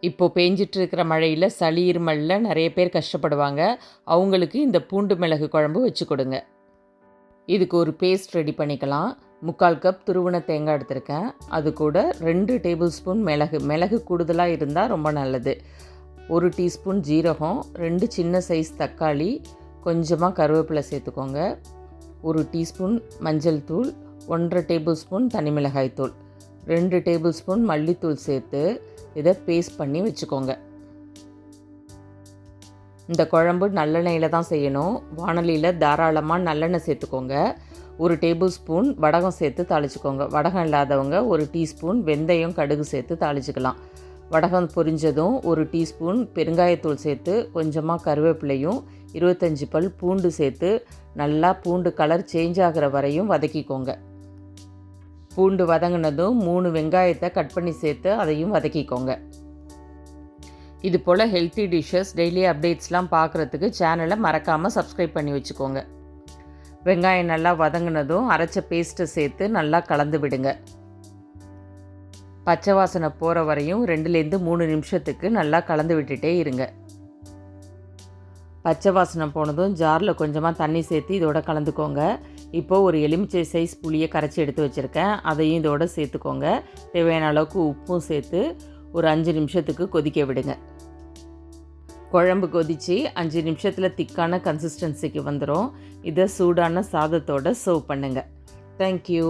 இப்போது பேஞ்சிட்டு இருக்கிற மழையில் சளி இருமலில் நிறைய பேர் கஷ்டப்படுவாங்க. அவங்களுக்கு இந்த பூண்டு மிளகு குழம்பு வச்சு கொடுங்க. இதுக்கு ஒரு பேஸ்ட் ரெடி பண்ணிக்கலாம். முக்கால் கப் துருவன தேங்காய் எடுத்திருக்கேன். அது கூட ரெண்டு டேபிள் ஸ்பூன் மிளகு. மிளகு கூடுதலாக இருந்தால் ரொம்ப நல்லது. ஒரு டீஸ்பூன் ஜீரகம் ரெண்டு சின்ன சைஸ் தக்காளி கொஞ்சமாக கருவேப்பிலை சேர்த்துக்கோங்க. ஒரு டீஸ்பூன் மஞ்சள் தூள் ஒன்றரை டேபிள் ஸ்பூன் தனி மிளகாய் தூள் ரெண்டு டேபிள் ஸ்பூன் மல்லித்தூள் சேர்த்து இதை பேஸ்ட் பண்ணி வச்சுக்கோங்க. இந்த குழம்பு நல்லெண்ணெயில் தான் செய்யணும். வானலியில் தாராளமாக நல்லெண்ணெய் சேர்த்துக்கோங்க. ஒரு டேபிள் ஸ்பூன் வடகம் சேர்த்து தாளிச்சுக்கோங்க. வடகம் இல்லாதவங்க ஒரு டீஸ்பூன் வெந்தயம் கடுகு சேர்த்து தாளிச்சுக்கலாம். வடகம் பொரிஞ்சதும் ஒரு டீஸ்பூன் பெருங்காயத்தூள் சேர்த்து கொஞ்சமாக கருவேப்பிலையும் இருபத்தஞ்சி பல் பூண்டு சேர்த்து நல்லா பூண்டு கலர் சேஞ்ச் ஆகிற வரையும் வதக்கிக்கோங்க. பூண்டு வதங்கினதும் மூணு வெங்காயத்தை கட் பண்ணி சேர்த்து அதையும் வதக்கிக்கோங்க. இது போல் ஹெல்த்தி டிஷ்ஷஸ் டெய்லி அப்டேட்ஸ்லாம் பார்க்குறதுக்கு சேனலை மறக்காமல் சப்ஸ்கிரைப் பண்ணி வச்சுக்கோங்க. வெங்காயம் நல்லா வதங்கினதும் அரைச்ச பேஸ்ட்டை சேர்த்து நல்லா கலந்து விடுங்க. பச்சை வாசனை போகிற வரையும் ரெண்டுலேருந்து மூணு நிமிஷத்துக்கு நல்லா கலந்து விட்டுட்டே இருங்க. பச்சை வாசனை போனதும் ஜாரில் கொஞ்சமாக தண்ணி சேர்த்து இதோட கலந்துக்கோங்க. இப்போது ஒரு எலுமிச்சை சைஸ் புளியை கரைச்சி எடுத்து வச்சுருக்கேன். அதையும் இதோட சேர்த்துக்கோங்க. தேவையான அளவுக்கு உப்பும் சேர்த்து ஒரு அஞ்சு நிமிஷத்துக்கு கொதிக்க விடுங்க. குழம்பு கொதித்து அஞ்சு நிமிஷத்தில் திக்கான கன்சிஸ்டன்சிக்கு வந்துடும் இதை சூடான சாதத்தோடு சர்வ் பண்ணுங்கள் தேங்க்யூ